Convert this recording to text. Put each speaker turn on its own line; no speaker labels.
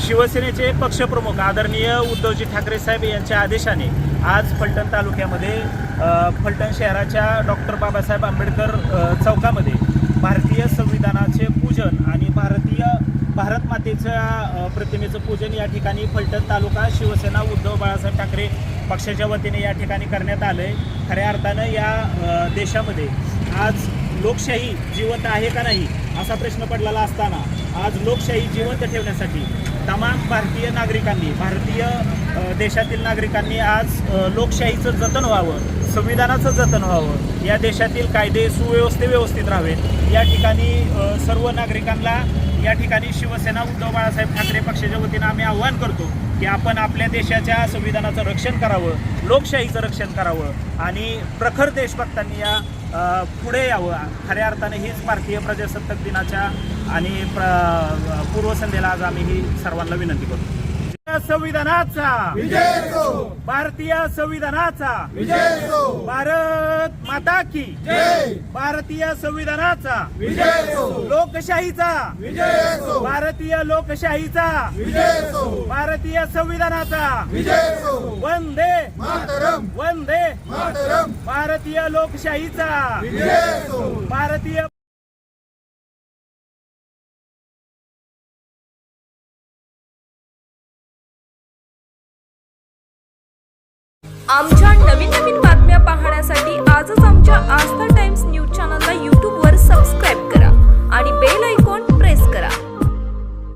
शिवसेनेचे पक्षप्रमुख आदरणीय उद्धवजी ठाकरे साहेब यांच्या आदेशाने आज फलटण तालुक्यामध्ये फलटण शहराच्या डॉक्टर बाबासाहेब आंबेडकर चौकामध्ये भारतीय संविधानाचे पूजन आणि भारतीय भारत मातेच्या प्रतिमेचं पूजन या ठिकाणी फलटण तालुका शिवसेना उद्धव बाळासाहेब ठाकरे पक्षाच्या वतीने या ठिकाणी करण्यात आलं आहे खऱ्या अर्थानं या देशामध्ये आज लोकशाही जिवंत आहे का नाही असा प्रश्न पडलेला असताना आज लोकशाही जिवंत ठेवण्यासाठी तमाम भारतीय नागरिकांनी भारतीय देशातील नागरिकांनी आज लोकशाहीचं जतन व्हावं संविधानाचं जतन व्हावं या देशातील कायदे सुव्यवस्थे व्यवस्थित राहावेत. या ठिकाणी सर्व नागरिकांना या ठिकाणी शिवसेना उद्धव बाळासाहेब ठाकरे पक्षाच्या वतीनं आम्ही आव्हान करतो की आपण आपल्या देशाच्या संविधानाचं रक्षण करावं लोकशाहीचं रक्षण करावं आणि प्रखर देशभक्तांनी या पुढे यावं. खऱ्या अर्थाने हीच भारतीय प्रजासत्ताक दिनाच्या आणि प्र पूर्वसंध्येला आज आम्ही ही सर्वांना विनंती करतो. संविधानाचा! भारतीय संविधानाचा! भारत माता की! भारतीय संविधानाचा! लोकशाहीचा! भारतीय लोकशाहीचा! भारतीय संविधानाचा! वंदे
मातरम!
वंदे
मातरम!
भारतीय लोकशाहीचा. भारतीय
आमच्या नवीन नवीन बातम्या पाहण्यासाठी आजच आमच्या आस्था टाइम्स न्यूज चॅनलला यूट्यूबवर सबस्क्राईब करा.